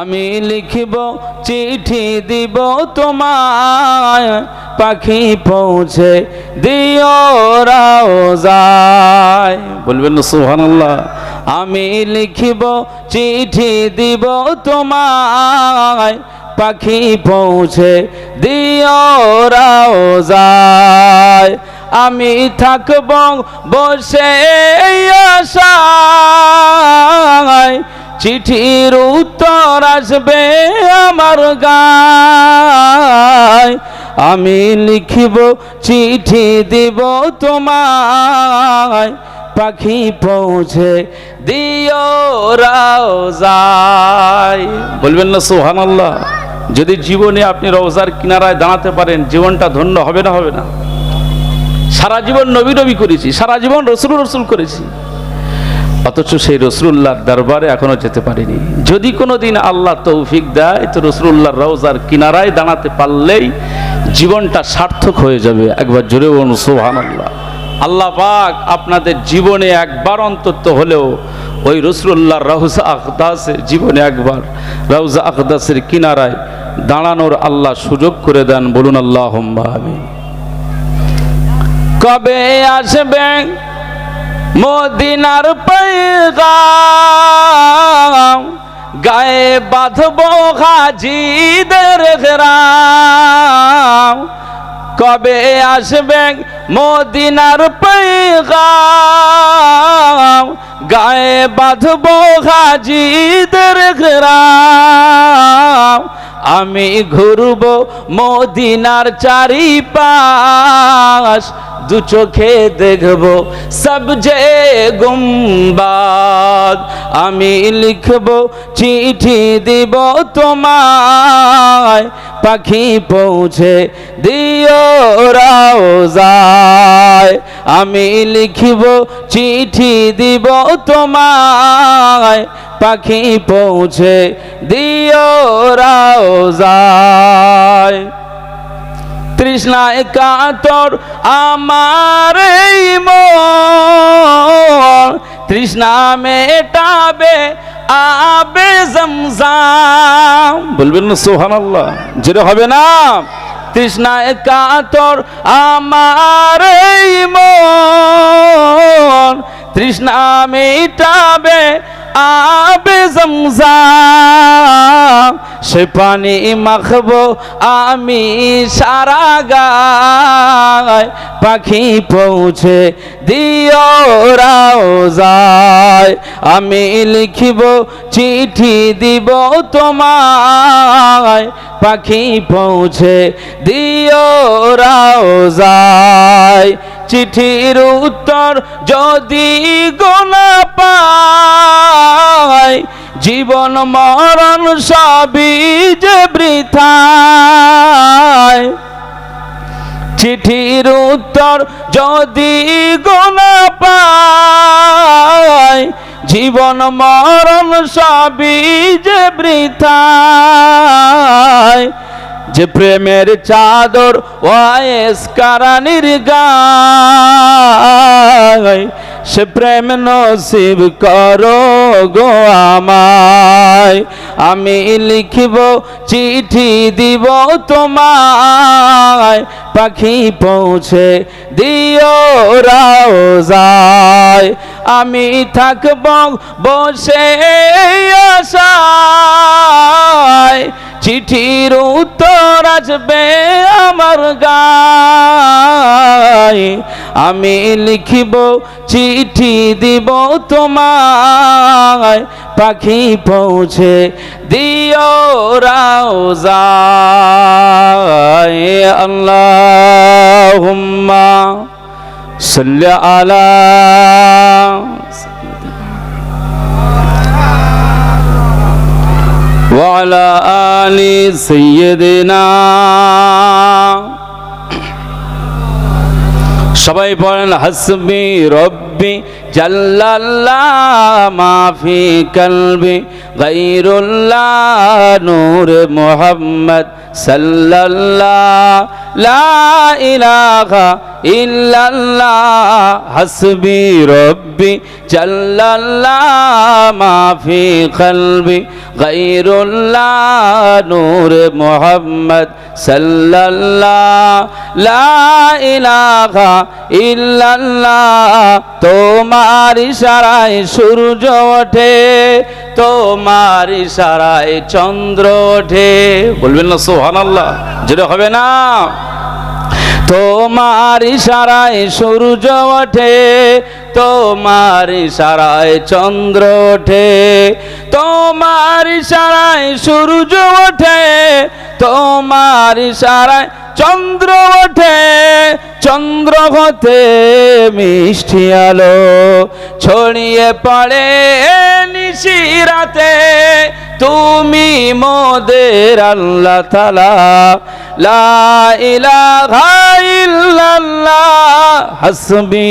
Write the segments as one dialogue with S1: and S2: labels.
S1: আমি লিখিব, চিঠি দিব তোমায়। পাখি পৌঁছে দিও যায়। বলবেন না, সুবহানাল্লাহ। আমি লিখিব, চিঠি দিব তোমায়। পাখি পৌঁছে দিও যায়। আমি থাকব বসে আশায়। চিঠির উত্তর আসবে আমার গায়। আমি লিখিব, চিঠি দিব তোমায়। পাখি পৌঁছে দিও রাও বলবেন না সোহান আল্লাহ যদি জীবনে আপনি রওজার কিনারায় দাঁড়াতে পারেন, জীবনটা ধন্য হবে না হবে না। সারা জীবন নবী নবী করেছি, সারা জীবন রসুল রসুল করেছি। অথচ সেই রসুল্লাহর দরবারে এখনও যেতে পারিনি। যদি কোনো দিন আল্লাহ তৌফিক দেয়, তো রসুল্লাহর রওজার কিনারায় দাঁড়াতে পারলেই জীবনটা সার্থক হয়ে যাবে। একবার জোরে বলুন সোহান আল্লাহ আল্লাহ পাক আপনাদের জীবনে একবার অন্তত হলেও ওই রসুল্লাহর রওজা আখদাসে জীবনে একবার রওজা আখদাসের কিনারায় দাঁড়ানোর আল্লাহ সুযোগ করে দেন। বলুন আল্লাহ আমি কবে আসবে মদিনার পৈগাম গায়ে বাঁধব হাজিদের গ্রাম কবে আসবে মদিনার পৈগাম গায়ে বাঁধব হাজিদের গ্রাম। আমি ঘুরব মদিনার চারিপাশ। দু চোখে দেখব সবজে গুম্বাদ। আমি লিখব, চিঠি দিব তোমায়। পাখি পৌঁছে দিও রাওজায়। আমি লিখিব, চিঠি দিব তোমায়। পাখি পৌঁছে দিও রাওজায়। তৃষ্ণায় কাতর আমার তৃষ্ণা মেটাবে আবে জমজাম। বলবেন না সোহান আল্লাহ যেটা হবে না। তৃষ্ণায় কাতর আমার মন। তৃষ্ণা মেটাবে আবে জমজাম সে পানি মাখবো আমি সারা গায়। পাখি পৌঁছে দিও যায় আমি লিখিব, চিঠি দিব তোমায়। পাখি পৌঁছে দিও যায় চিঠির উত্তর যদি গোনা পায়, জীবন মরণ সবই যে বৃথায়। চিঠির উত্তর যদি গোনা পায়, জীবন মরণ সবই যে বৃথায়। যে প্রেমের চাদর ওয়েস কারানির গায়, সে প্রেম নসিব করো গো আমায়। আমি লিখিব, চিঠি দিব তোমায়। পাখি পৌঁছে দিও রাও যায় আমি থাকব বসে আশায়। চিঠির উত্তর আসবে আমার গায়। আমি লিখিব, চিঠি দিব তোমায়। পাখি পৌঁছে দিও রাউজায়। আল্লাহুম্মা সাল্লি আলা وعلى آل سيدنا সবাই পড়েন হাসবি রব্বি, জাল্লাল্লাহ মাফি কলবি গৈরুল্লাহ নূর মোহাম্মদ সাল্লাল্লাহ, লা ইলাহা ইল্লাল্লাহ, হাসবি রব্বি, জাল্লাল্লাহ মা ফি কলবি গৈরুল্লাহ নূর মোহাম্মদ সাল্লাল্লাহ, লা ইলাহা ইল্লাল্লাহ তোমার ইশারায় সূর্য ওঠে, তোমার ইশারায় চন্দ্র ওঠে। বলবেন না, সুবহানাল্লাহ, যেটা হবে না। তোমার ইশারায় সূর্য ওঠে, তোমার ইশারায় চন্দ্র ওঠে। তোমার ইশারায় সূর্য ওঠে, তোমার ইশারায় চন্দ্র ওঠে চন্দ্র হতে মিষ্টি আলো ছড়িয়ে পড়ে নিশিরাতে তুমি মোদের আল্লাহ তালা লা ইলাহা ইল্লাল্লাহ, হাসবি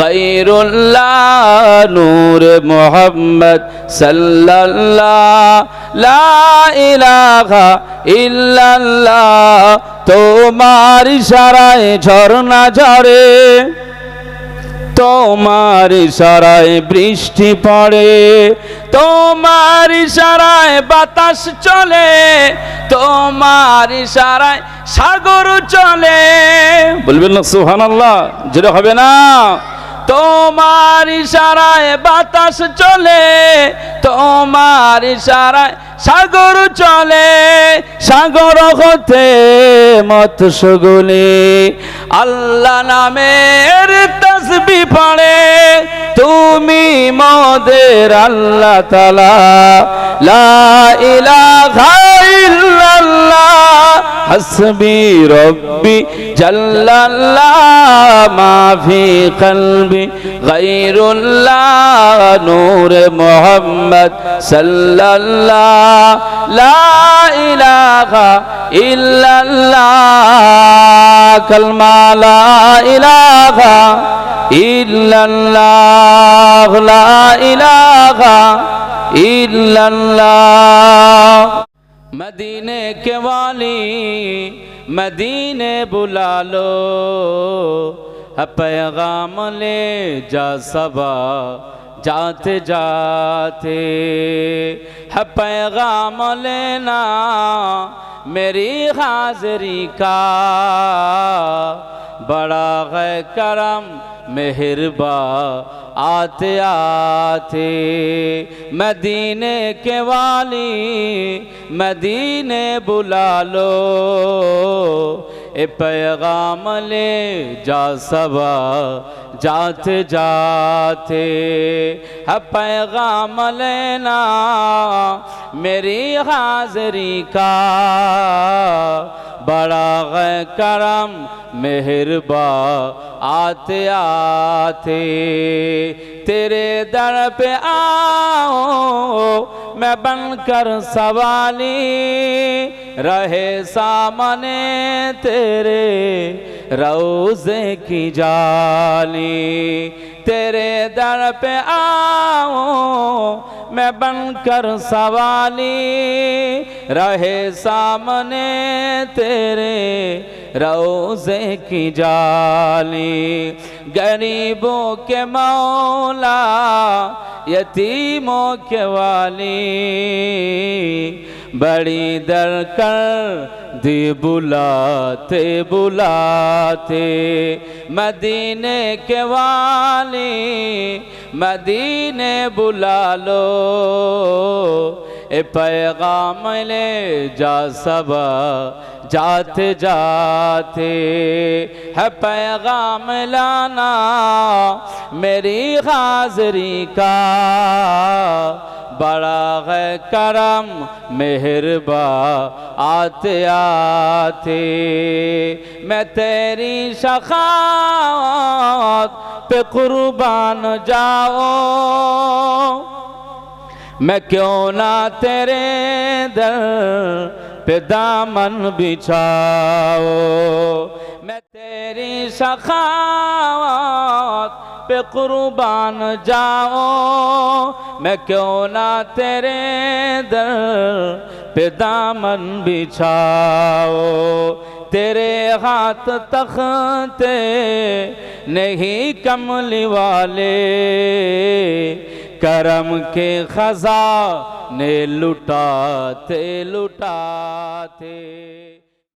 S1: গায়রুল্লাহ নূর মুহাম্মদ সাল্লাল্লাহ লা ইলাহা ইল্লাল্লাহ। তোমার ইশারায় ঝর্ণা ঝরে, তোমার ইশারায় বৃষ্টি পড়ে, তোমার ইশারায় বাতাস চলে, তোমার ইশারায় সাগর চলে। বলবেন না সুহান আল্লাহ যেটা হবে না। তোমার ইশারায় বাতাস চলে, তোমার ইশারায় সাগর চলে, সাগর হতে মত সুগুলি। আল্লাহ নামের তসবি পড়ে তুমি মদের আল্লাহ তালা লা ইলাহা ইল্লাল্লাহ। হাসবি রব্বি জাল্লাল্লাহ। মা ফি কলবি গায়রুল্লাহ। নূর মুহাম্মদ সাল্লাল্লাহ। লা ইলাহা ইল্লাল্লাহ। কালমা ইলাহা إلا الله لا الہ الا اللہ مدینے کے والی، مدینے بلا لو پیغام لے جا سبا جاتے جاتے۔ ہے پیغام لینا میری حاضری کا۔ بڑا غی کرم، مہربا، آتے آتے۔ مدینے کے والی، مدینے بلا لو۔ اے پیغام لے جا سبا جاتے جاتے۔ ہے پیغام لینا میری حاضری کا۔ بڑا غی کرم، مہربا، آتے آتے تیرے در پہ آؤں میں بن کر سوالی رہے سامنے تیرے روزے کی جالی تیرے در پہ آؤں بن کر سوالی رہے سامنے تیرے روزے کی جالی۔ گریبوں کے مولا، یتیموں کے والی۔ بڑی در کر دی بلاتے بلاتے۔ مدینے کے والی، مدینے بلا لو۔ اے پیغام لے جا سبا جاتے جاتے۔ ہے پیغام لانا میری حاضری کا۔ بڑا ہے کرم، مہربا، آتے آتے، میں تیری شخاوت پہ قربان جاؤں میں کیوں نہ تیرے در پہ دامن بچھاؤ۔ میں تیری شخاوت پہ قربان جاؤں میں کیوں نہ تیرے در پہ دامن بچھاؤ۔ تیرے ہاتھ تختے نہیں کملی والے۔ کرم کے خزانے لٹاتے لٹاتے۔